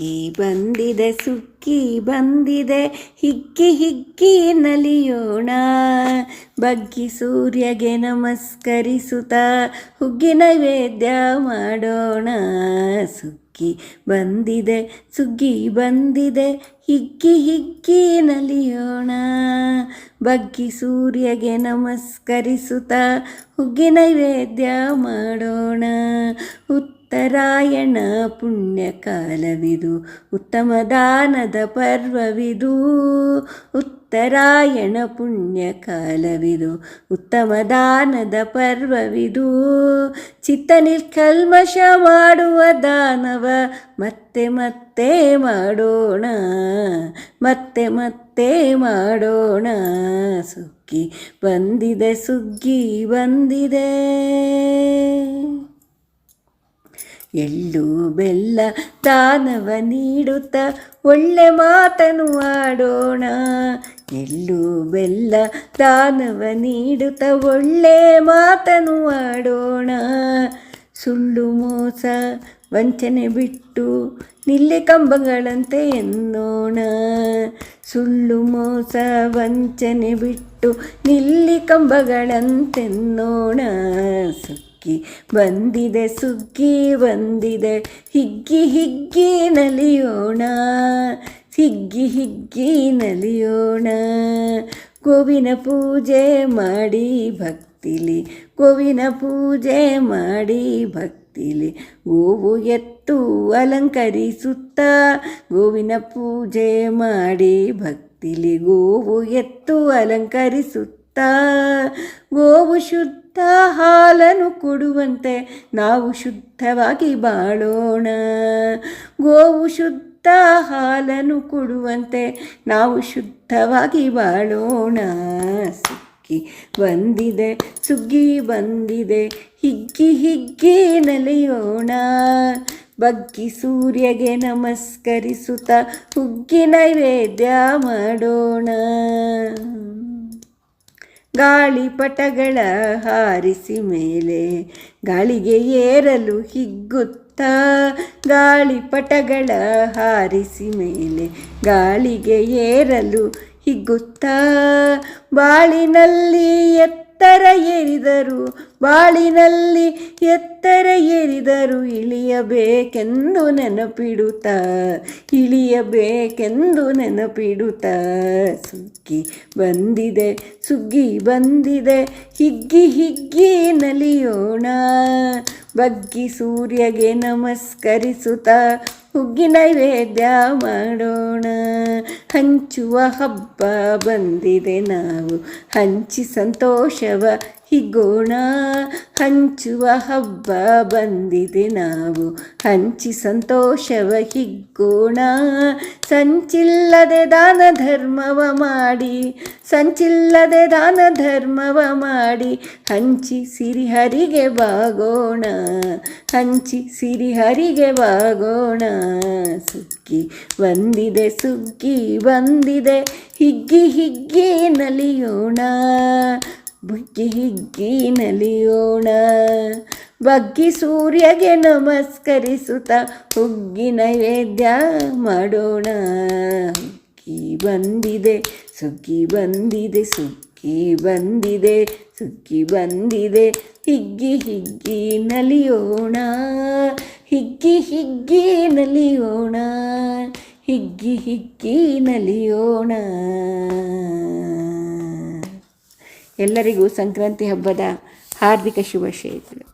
ಸುಗ್ಗಿ ಬಂದಿದೆ, ಸುಕ್ಕಿ ಬಂದಿದೆ ಹಿಗ್ಗಿ ಹಿಗ್ಗಿ ನಲಿಯೋಣ. ಬಗ್ಗಿ ಸೂರ್ಯಗೆ ನಮಸ್ಕರಿಸುತ್ತ ಹುಗ್ಗಿ ನೈವೇದ್ಯ ಮಾಡೋಣ. ಸುಗ್ಗಿ ಬಂದಿದೆ ಸುಗ್ಗಿ ಬಂದಿದೆ ಹಿಗ್ಗಿ ಹಿಗ್ಗಿ ನಲಿಯೋಣ. ಬಗ್ಗಿ ಸೂರ್ಯಗೆ ನಮಸ್ಕರಿಸುತ್ತ ಹುಗ್ಗಿ ನೈವೇದ್ಯ ಮಾಡೋಣ. ಉತ್ತರಾಯಣ ಪುಣ್ಯಕಾಲವಿದು ಉತ್ತಮ ದಾನದ ಪರ್ವವಿದು. ಉತ್ತರಾಯಣ ಪುಣ್ಯಕಾಲವಿದು ಉತ್ತಮ ದಾನದ ಪರ್ವವಿದು. ಚಿತ್ತ ನಿರ್ಕಲ್ಮಶ ಮಾಡುವ ದಾನವ, ಮತ್ತೆ ಮತ್ತೆ ಮಾಡೋಣ, ಮತ್ತೆ ಮತ್ತೆ ಮಾಡೋಣ. ಸುಗ್ಗಿ ಬಂದಿದೆ ಸುಗ್ಗಿ ಬಂದಿದೆ. ಎಳ್ಳು ಬೆಲ್ಲ ದಾನವ ನೀಡುತ್ತ ಒಳ್ಳೆ ಮಾತನು ಆಡೋಣ. ಎಳ್ಳು ಬೆಲ್ಲ ದಾನವ ನೀಡುತ್ತ ಒಳ್ಳೆ ಮಾತನು ಆಡೋಣ. ಸುಳ್ಳು ಮೋಸ ವಂಚನೆ ಬಿಟ್ಟು ನಿಲ್ಲೆ ಕಂಬಗಳಂತೆ ಎನ್ನೋಣ. ಸುಳ್ಳು ಮೋಸ, ವಂಚನೆ ಬಿಟ್ಟು ನಿಲ್ಲಿ ಕಂಬಗಳಂತೆನ್ನೋಣ. ಸುಗ್ಗಿ ಬಂದಿದೆ ಸುಗ್ಗಿ ಬಂದಿದೆ, ಹಿಗ್ಗಿ ಹಿಗ್ಗಿ ನಲಿಯೋಣ. ಹಿಗ್ಗಿ ಹಿಗ್ಗಿ ನಲಿಯೋಣ. ಗೋವಿನ ಪೂಜೆ ಮಾಡಿ ಭಕ್ತಿಲಿ ಗೋವಿನ ಪೂಜೆ ಮಾಡಿ ಭಕ್ತಿಲಿ ಗೋವು ಎತ್ತು ಅಲಂಕರಿಸುತ್ತ ಗೋವಿನ ಪೂಜೆ ಮಾಡಿ ಭಕ್ತಿಲಿ ಗೋವು ಎತ್ತು ಅಲಂಕರಿಸುತ್ತ. ಗೋವು ಶುದ್ಧ ಹಾಲನ್ನು ಕೊಡುವಂತೆ ನಾವು ಶುದ್ಧವಾಗಿ ಬಾಳೋಣ. ಗೋವು ಶುದ್ಧ ಹಾಲನ್ನು ಕೊಡುವಂತೆ ನಾವು ಶುದ್ಧವಾಗಿ ಬಾಳೋಣ. ಬಂದಿದೆ, ಸುಗ್ಗಿ ಬಂದಿದೆ, ಹಿಗ್ಗಿ ಹಿಗ್ಗಿ ನಲಿಯೋಣ. ಬಗ್ಗಿ ಸೂರ್ಯಗೆ ನಮಸ್ಕರಿಸುತ್ತ ಹುಗ್ಗಿ ನೈವೇದ್ಯ ಮಾಡೋಣ. ಗಾಳಿಪಟಗಳ ಹಾರಿಸಿ ಮೇಲೆ ಗಾಳಿಗೆ ಏರಲು ಹಿಗ್ಗುತ್ತ. ಗಾಳಿಪಟಗಳ ಹಾರಿಸಿ ಮೇಲೆ ಗಾಳಿಗೆ ಏರಲು ಹಿಗ್ಗುತ್ತ? ಬಾಳಿನಲ್ಲಿ ಎತ್ತರ ಏರಿದರು, ಬಾಳಿನಲ್ಲಿ ಎತ್ತರ ಏರಿದರು ಇಳಿಯಬೇಕೆಂದು ನೆನಪಿಡುತ್ತ ಇಳಿಯಬೇಕೆಂದು ನೆನಪಿಡುತ್ತ. ಸುಗ್ಗಿ ಬಂದಿದೆ ಸುಗ್ಗಿ ಬಂದಿದೆ, ಹಿಗ್ಗಿ ಹಿಗ್ಗಿ ನಲಿಯೋಣ. ಬಗ್ಗಿ ಸೂರ್ಯಗೆ ನಮಸ್ಕರಿಸುತ್ತ, ಹುಗ್ಗಿ ನೈವೇದ್ಯ ಮಾಡೋಣ. ಹಂಚುವ ಹಬ್ಬ ಬಂದಿದೆ ನಾವು. ಹಂಚಿ ಸಂತೋಷವ ಹಿಗೋಣ. ಹಂಚುವ ಹಬ್ಬ ಬಂದಿದೆ ನಾವು. ಹಂಚಿ ಸಂತೋಷವ ಹಿಗ್ಗೋಣ ಸಂಚಿಲ್ಲದೆ ದಾನ ಧರ್ಮವ ಮಾಡಿ. ಸಂಚಿಲ್ಲದೆ ದಾನ ಧರ್ಮವ ಮಾಡಿ. ಹಂಚಿ ಸಿರಿಹರಿಗೆ ಬಾಗೋಣ. ಹಂಚಿ ಸಿರಿಹರಿಗೆ ಬಾಗೋಣ. ಸುಗ್ಗಿ ಬಂದಿದೆ ಸುಗ್ಗಿ ಬಂದಿದೆ. ಹಿಗ್ಗಿ ಹಿಗ್ಗಿ ನಲಿಯೋಣ. ಬುಗ್ಗಿ ಹಿಗ್ಗಿ ನಲಿಯೋಣ. ಬಗ್ಗಿ ಸೂರ್ಯಗೆ ನಮಸ್ಕರಿಸುತ್ತ ಹುಗ್ಗಿ ನೈವೇದ್ಯ ಮಾಡೋಣ. ಹುಗ್ಗಿ ಬಂದಿದೆ, ಸುಗ್ಗಿ ಬಂದಿದೆ ಸುಗ್ಗಿ ಬಂದಿದೆ ಸುಗ್ಗಿ ಬಂದಿದೆ. ಹಿಗ್ಗಿ ಹಿಗ್ಗಿ ನಲಿಯೋಣ. ಹಿಗ್ಗಿ ಹಿಗ್ಗಿ ನಲಿಯೋಣ. ಹಿಗ್ಗಿ ಹಿಗ್ಗಿ ನಲಿಯೋಣ. ಎಲ್ಲರಿಗೂ ಸಂಕ್ರಾಂತಿ ಹಬ್ಬದ ಹಾರ್ದಿಕ ಶುಭಾಶಯಗಳು.